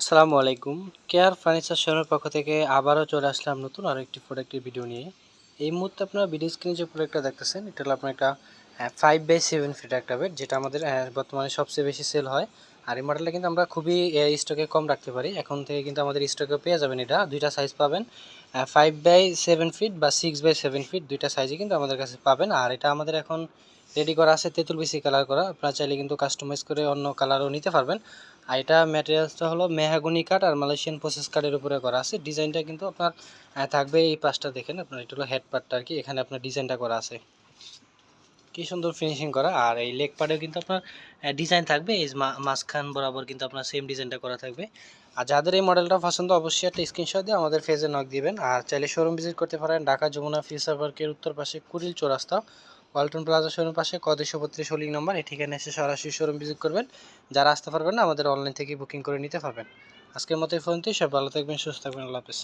আসসালামু আলাইকুম। Care furniture শোরুমের পক্ষ থেকে আবারও চলে আসলাম নতুন আরও একটি প্রোডাক্টের ভিডিও নিয়ে। এই মুহূর্তে আপনারা ভিডিও স্ক্রিনে যে প্রোডাক্টটা দেখতেছেন এটা হলো আপনার একটা ফাইভ বাই সেভেন ফিট একটা বেড যেটা আমাদের আহ, বর্তমানে সবচেয়ে বেশি সেল হয়। আর এই মডেলটা কিন্তু আমরা খুবই স্টকে কম রাখতে পারি। এখন থেকে কিন্তু আমাদের স্টকে পেয়ে যাবেন এটা। দুইটা সাইজ পাবেন ফাইভ বাই সেভেন ফিট বা সিক্স বাই সেভেন ফিট দুইটা সাইজে কিন্তু আমাদের কাছে পাবেন। আর এটা আমাদের এখন রেডি করা আছে তেঁতুল বেশি কালার করা। আপনারা চাইলে কিন্তু কাস্টমাইজ করে অন্য কালারও নিতে পারবেন। আর এটা ম্যাটেরিয়ালসটা হলো মেহাগুনি কাঠ আর মালয়েশিয়ান প্রসেস কাঠের উপরে করা আছে। ডিজাইনটা কিন্তু আপনার থাকবে এই পাশটা দেখেন, আপনার এটা হলো হেড পার্টটা আর কি, এখানে আপনার ডিজাইনটা করা আছে। কি সুন্দর ফিনিশিং করা, আর এই লেগ পার্টেও কিন্তু আপনার ডিজাইন থাকবে, এই মাঝখান বরাবর কিন্তু আপনার সেম ডিজাইনটা করা থাকবে। আর যাদের এই মডেলটা পছন্দ, অবশ্যই একটা স্ক্রিনশট দিয়ে আমাদের ফেজে নক দিবেন। আর চাইলে শোরুম ভিজিট করতে পারেন, ঢাকা যমুনা ফিউচার পার্কের উত্তর পাশে কুড়িল চৌরাস্তা। ওয়ালটন প্লাজা শোরুম পাশে কদেশো বত্রিশ হোলিং নম্বর, এই ঠিকানা এসে সরাসরি শোরুম ভিজিট করবেন। যারা আসতে পারবেন না, আমাদের অনলাইন থেকে বুকিং করে নিতে পারবেন। আজকের মতো এই ফোনতেই সব ভালো থাকবেন, সুস্থ থাকবেন, আল্লাহ হাফেজ।